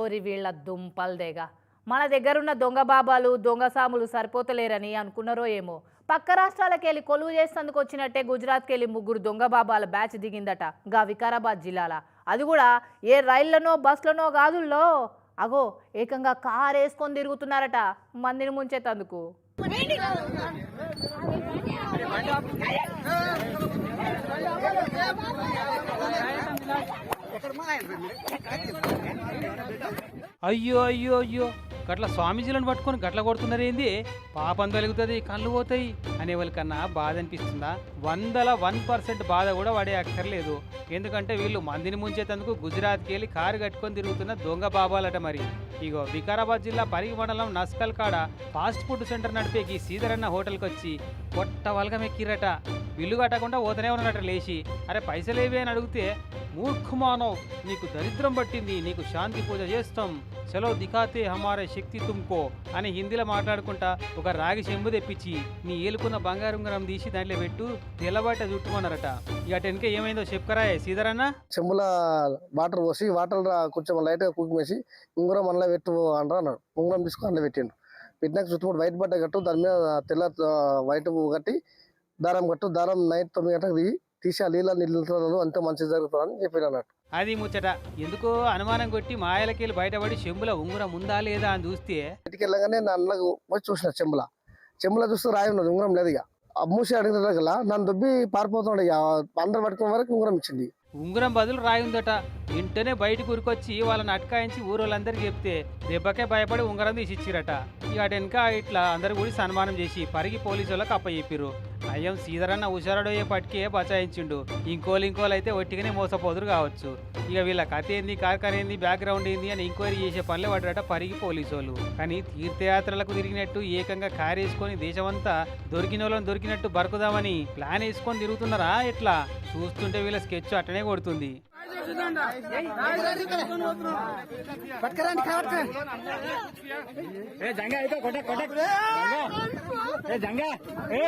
ఓరి వీళ్ళ దుంపల్దేగా మన దగ్గరున్న దొంగ బాబాలు దొంగ సాములు సరిపోతలేరని అనుకున్నారో ఏమో. పక్క రాష్ట్రాలకు వెళ్ళి కొలువు చేసేందుకు వచ్చినట్టే గుజరాత్కి వెళ్ళి ముగ్గురు దొంగ బాబాల బ్యాచ్ దిగిందట గా వికారాబాద్ జిల్లాల. అది కూడా ఏ రైళ్ళనో బస్సులనో కాదుల్లో. అగో ఏకంగా కార్ వేసుకొని తిరుగుతున్నారట మందిని ముంచేతందుకు అయ్యో అయ్యో అయ్యో. గట్ల స్వామీజీలను పట్టుకొని గట్ల కొడుతున్నారేంది పాపం తలుగుతుంది కళ్ళు పోతాయి అనే వాళ్ళకన్నా బాధ అనిపిస్తుందా? వందల వన్ పర్సెంట్ బాధ కూడా పడే అక్కర్లేదు. ఎందుకంటే వీళ్ళు మందిని ముంచేతందుకు గుజరాత్కి వెళ్ళి కారు కట్టుకొని తిరుగుతున్న దొంగ బాబాలట మరి. ఇగో వికారాబాద్ జిల్లా పరిగి మండలం నస్కల్ కాడ ఫాస్ట్ ఫుడ్ సెంటర్ నడిపే ఈ సీదరన్న హోటల్కి వచ్చి పొట్ట వలగమెక్కిరట. బిల్లు కట్టకుండా పోతూనే ఉన్నాడట లేచి. అరే పైసలేవి అని అడిగితే మూర్ఖమానవ్ నీకు దరిద్రం పట్టింది నీకు శాంతి పూజ చేస్తాం చలో దిఖాతే హమారే శక్తి తుమ్కో అని హిందీలో మాట్లాడుకుంటా ఒక రాగి చెంబు తెప్పించి నీ ఏలుకున్న బంగారం ఉంగరం తీసి దాంట్లో పెట్టు తెల్లబట్ట చుట్టుమన్నారట. ఇక టెన్క ఏమైందో చెప్పుకరాయే సీధరన్న చెంబుల వాటర్ పోసి వాటర్ కొంచెం లైట్గా కుక్ వేసి ఉంగరం అందులో పెట్టు అంటారు అన్నాడు. ఉంగరం తీసుకుని అందులో పెట్టిండు. పెట్టినాక చుట్టుముట్టు వైట్ బట్ట కట్టు దాని మీద తెల్ల వైట్ కట్టి దారం కట్టు దారం నైట్ తొమ్మిది గంటలకు దిగి తీసి ఆ నీళ్ళ నీళ్ళు అంతే మంచిగా జరుగుతుందని చెప్పిన అన్నట్టు. అది ముచ్చట. ఎందుకో అనుమానం కొట్టి మాయలకెళ్ళి బయటపడి చెంబుల ఉంగరం ఉందా లేదా అని చూస్తే ఇంటికి వెళ్ళగానే నా అన్నకు వచ్చి చూసిన చెంబుల. చెంబుల చూస్తే రాయి ఉన్నది ఉంగరం లేదు ఇక. ఆ మూసి అడిగిన గల నన్ను దొబ్బి పారిపోతున్నాడు ఇక. అందరు పట్టుకునే వరకు ఉంగరం ఇచ్చింది. ఉంగరం బదులు రాయి ఉందట. వెంటనే బయటకు ఉరికొచ్చి వాళ్ళని అటకాయించి ఊరోళ్ళందరికీ చెప్తే దెబ్బకే భయపడి ఉంగరం తీసి ఇచ్చిరట ఇక ఇట్లా అందరు కూడా సన్మానం చేసి పరిగి పోలీసు వాళ్ళకి అప్పచెప్పిర్రు. అయ్యం సీదరన్న హుషారడోయే పట్టుకే బచాయించిండు ఇంకోలు ఇంకోలు అయితే ఒట్టిగానే మోసపోదురు కావచ్చు. ఇక వీళ్ళ కథ ఏంది కార్ఖాన ఏంది బ్యాక్గ్రౌండ్ ఏంది అని ఎంక్వైరీ చేసే పనులే పడ్డట పరిగి పోలీసు వాళ్ళు కానీ తీర్థయాత్రలకు తిరిగినట్టు ఏకంగా కారు వేసుకొని దేశమంతా దొరికిన వాళ్ళని దొరికినట్టు బరుకుదామని ప్లాన్ వేసుకొని తిరుగుతున్నారా ఎట్లా? చూస్తుంటే వీళ్ళ స్కెచ్ అట్టనే కొడుతుంది. ఏ జంగా అయితే కొట్టక్ కొట్టక్ ఏ జంగా. ఏ